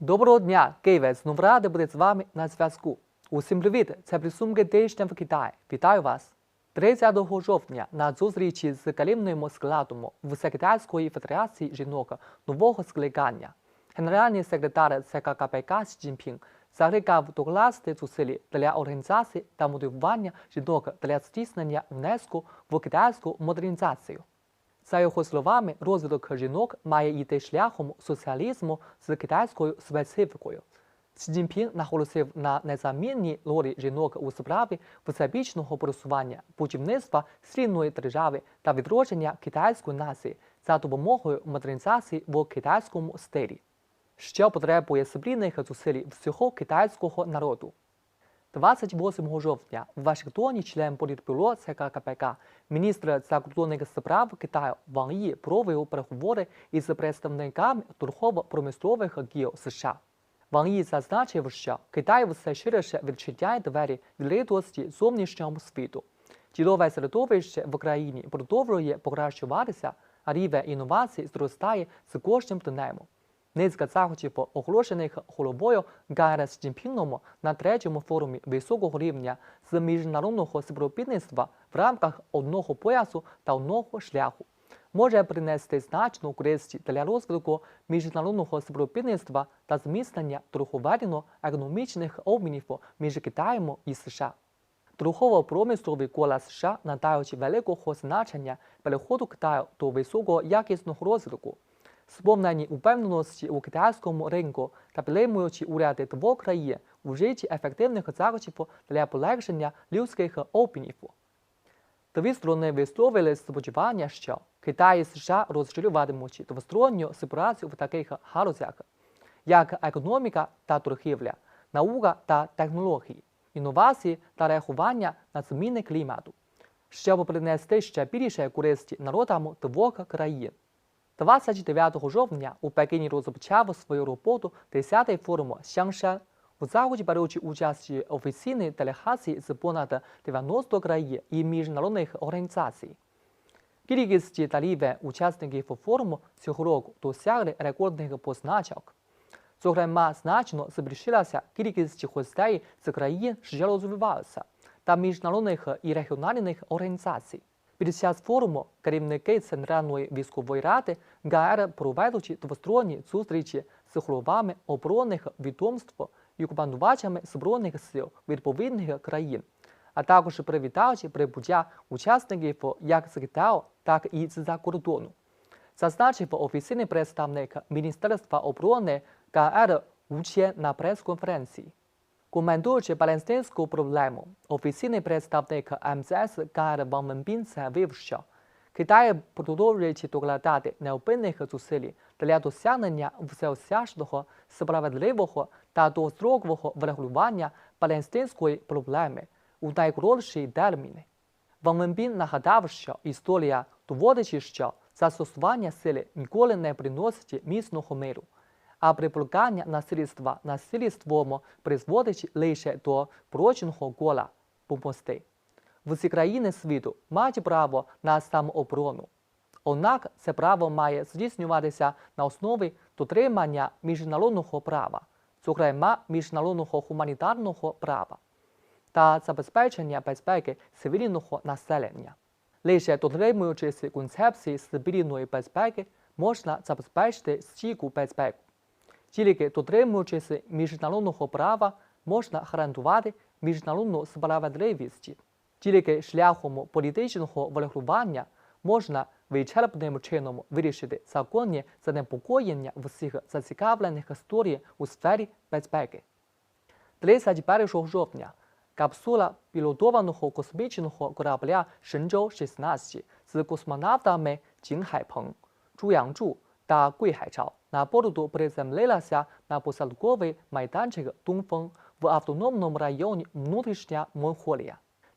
Доброго дня, Києве! Знову радий бути з вами на зв'язку. Усім привіт! Це підсумки тижня в Китаї. Вітаю вас! 30 жовтня на зустрічі з керівним складом Всекитайської Федерації жінок нового скликання. Генеральний секретар ЦК КПК Сі Цзіньпін закликав докласти зусиль для організації та мотивування жінок для здійснення внеску в китайську модернізацію. За його словами, розвиток жінок має йти шляхом соціалізму з китайською специфікою. Цзіньпін наголосив на незамінній ролі жінок у справі всебічного просування будівництва сильної держави та відродження китайської нації за допомогою модернізації в китайському стилі, що потребує спільних зусиль всього китайського народу. 28 жовтня в Вашингтоні член політбюро ЦК КПК, міністр закордонних справ Китаю Ван Ї провів переговори із представниками торгово-промислових гіл США. Ван Ї зазначив, що Китай все ширше відчиняє двері відкритості зовнішньому світу. Ділове середовище в Україні продовжує покращуватися, а рівень інновацій зростає з кожним днем. Низка заходів, оголошених головою ГРС Цзіньпіном на третьому форумі високого рівня з міжнародного співробітництва в рамках одного поясу та одного шляху, може принести значну користь для розвитку міжнародного співробітництва та зміцнення торговельно-економічних обмінів між Китаєм і США. Торгово-промислові кола США надають великого значення переходу Китаю до високоякісного розвитку сповнені упевненості у китайському ринку та підтримуючи уряди двох країн у вжитті ефективних заходів для полегшення людських обмінів. Дві сторони висловили сподівання, що Китай і США розширюватимуть двосторонню співпрацю в таких галузях, як економіка та торгівля, наука та технології, інновації та реагування на зміни клімату, щоб принести ще більше користі народам двох країн. 29 жовтня у Пекіні розпочав свою роботу 10-й форум Сяншан. У заході беручи участь офіційні делегації з понад 90 країн і міжнародних організацій. Кількість та рівень учасників форуму цього року досягли рекордних позначок. Зокрема, значно збільшилася кількість гостей з країн, що розвиваються, та міжнародних і регіональних організацій. Під час форуму керівники Центральної військової ради ГАР проведуть двосторонні зустрічі з головами оборонних відомств і командувачами збройних сил відповідних країн, а також привітають прибуття учасників як з Китаю, так і з-за кордону. Зазначив офіційний представник Міністерства оборони ГАР Учє на прес-конференції. Коментуючи палестинську проблему, офіційний представник МЗС Кар Ван Менбін заявив, що Китай продовжує докладати необхідних зусиль для досягнення всеосяжного, справедливого та довгострокового врегулювання палестинської проблеми у найкоротші терміни. Ван Менбін нагадав, що історія доводить, що застосування сили ніколи не приносить міцного миру а припускання насильства насильством призводить лише до прочного кола помости. Всі країни світу мають право на самооборону. Однак це право має здійснюватися на основі дотримання міжнародного права, зокрема міжнародного гуманітарного права та забезпечення безпеки цивільного населення. Лише дотримуючись концепції цивільної безпеки, можна забезпечити стійку безпеку. Тільки дотримуючись міжнародного права, можна гарантувати міжнародну справедливість. Тільки шляхом політичного врегулювання можна вичерпним чином вирішити законні занепокоєння всіх зацікавлених історій у сфері безпеки. 31 жовтня капсула пілотованого космічного корабля Шенчжоу-16 з космонавтами Джін Хайпeng, Чу Янчжу та Гуй Хайчао на борту приземлилася на посадковий майданчик.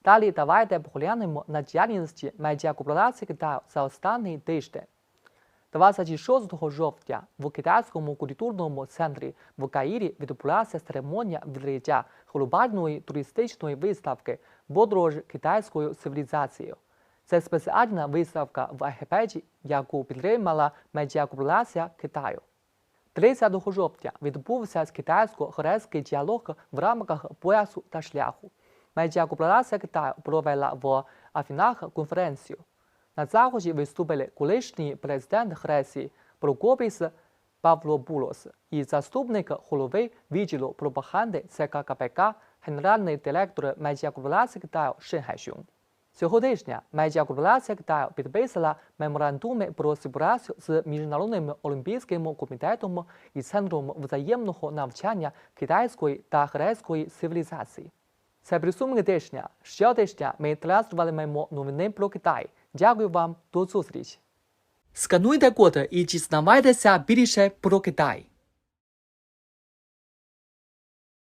Далі давайте поглянемо на діяльність медіакорпорації Китаю за останній тиждень. 26 жовтня в китайському культурному центрі в Каїрі відбулася церемонія відкриття глобальної туристичної виставки «Подорож китайською цивілізацією. Це спеціальна виставка в архіпеді, яку підтримала медіакорпорація Китаю. 30 жовтня відбувся з китайсько-хорейський діалог в рамках поясу та шляху. Медіакорпорація Китаю провела в Афінах конференцію. На заході виступили колишній президент Греції Прокопіс Павлопулос і заступник голови відділу пропаганди ЦК КПК, генеральний директор медіакорпорації Китаю Шин Хайшун. Цього тижня медіакорпорація Китаю підписала меморандуми про співпрацю з Міжнародним олімпійським комітетом і центром взаємного навчання китайської та грецької цивілізації. Це підсумки тижня. Ще тижня ми транслюватимемо новини про Китай. Дякую вам, до зустрічі. Скануйте код і дізнавайтеся більше про Китай.